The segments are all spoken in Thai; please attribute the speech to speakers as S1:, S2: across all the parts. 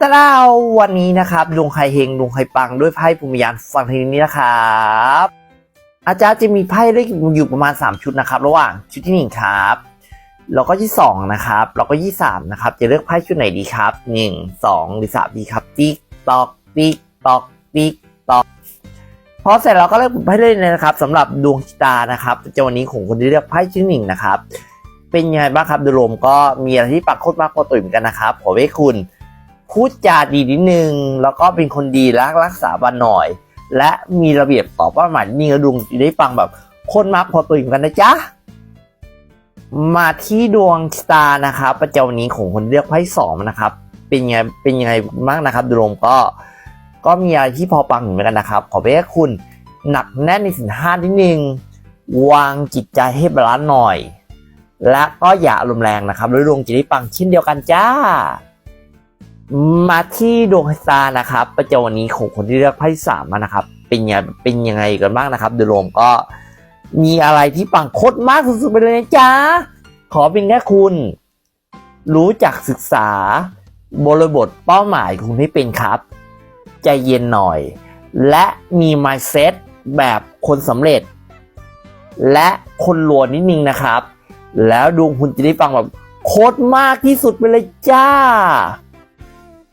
S1: ตะลาวันนี้นะครับดวงใครเฮงดวงใครปังด้วยไพ่ภูมิยานฟังทีนี้นะครับ อาจารย์จะมีไพ่เลขอยู่ประมาณ 3 ชุดนะครับ ระหว่างชุดที่1ครับแล้วก็ที่2นะครับแล้วก็ที่3นะครับ จะเลือกไพ่ชุดไหนดีครับ 1 2 หรือ 3 ดีครับติ๊กตอกติ๊กตอกติ๊กตอกพอเสร็จเราก็เลือกไพ่เลยนะครับสำหรับดวงชะตานะครับจะวันนี้ของคนที่เลือกไพ่ชุดหนึ่งนะครับ เป็นยังไงบ้างครับโดยรวมก็มีอะไรที่ปักโคตรมากพอตุ่ยเหมือนกันนะครับขอให้คุณ พูดจาดีนิดนึง แล้วก็เป็นคนดีและรักษาบันหน่อย และมีระเบียบต่อเป้าหมายนี่กระดุงจะได้ฟังแบบคนมาพอตัวเหมือนกันนะจ๊ะ มาที่ดวงสตาร์นะครับประจำวันนี้ของคนเลือกไพ่สองนะครับ เป็นยังไงเป็นยังไงบ้างนะครับดูรวมก็ก็มีอะไรที่พอปังเหมือนกันนะครับ ขอไปให้คุณหนักแน่นในสินห้านิดนึง วางจิตใจให้บาลานซ์หน่อย และก็อย่าอารมณ์แรงนะครับโดยดวงจะได้ปังเช่นเดียวกันจ้า มาที่ดวงตานะครับประจำวันนี้ของคนที่เลือกไพ่สามนะครับ เป็นยังเป็นยังไงกันบ้างนะครับโดยรวมก็มีอะไรที่ปังโคตรมากสุดๆไปเลยนะจ๊ะ ขอเป็นแค่คุณ รู้จักศึกษา บริบทเป้าหมายของคุณให้เป็นครับ ใจเย็นหน่อย และมี mindset แบบคนสำเร็จ และคนรวยนิดนึงนะครับ แล้วดวงคุณจะได้ฟังแบบโคตรมากที่สุดไปเลยจ้า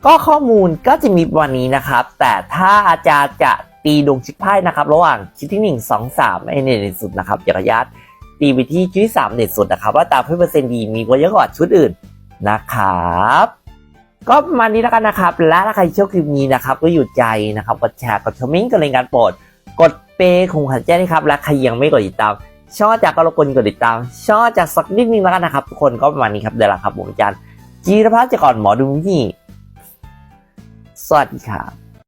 S1: ก็ข้อมูลก็จะมีวันนี้นะครับ แต่ถ้าอาจารย์จะตีดวงชิดไพ่นะครับ ระหว่างชิดที่1 2 3ไอเน็ตสุดนะครับจักรยานตีไปที่ชุดที่3เน็ตสุดนะครับว่าตามเพื่อเปอร์เซ็นต์ดีมีกว่าเยอะกว่าชุดอื่นนะครับ ก็ประมาณนี้แล้วกันนะครับ และถ้าใครชอบคลิปนี้นะครับ ก็อยู่ใจนะครับกดแชร์กดคอมเมนต์กดรายงานโปรดกดเปย์ของขันแจ้งนะครับ และใครยังไม่กดติดตามชอบจากก็รบกวนกดติดตามชอบจากสักนิดนึงแล้วกันนะครับ ทุกคนก็ประมาณนี้ครับเดี๋ยวละครับผมอาจารย์จีรพัฒน์จากก่อนหมอดูนี่ สวัสดีครับ